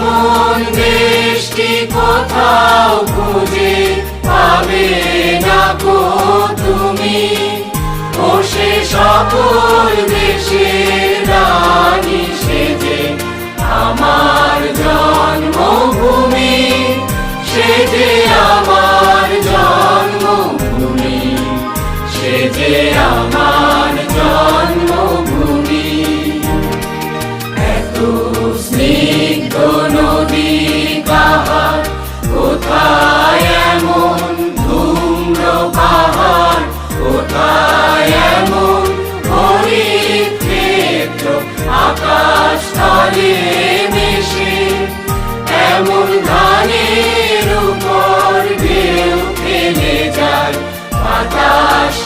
এমন দেশটি কোথাও খুঁজে পাবে না গো তুমি। ও সে সকল দেশের রানী সেজে আমার জন্মভূমি সে যে আমার জন্মভূমি সে যে আমার সাথে মিশে এমন ধানের উপর ঢেউ ফেলে যায় বাতাস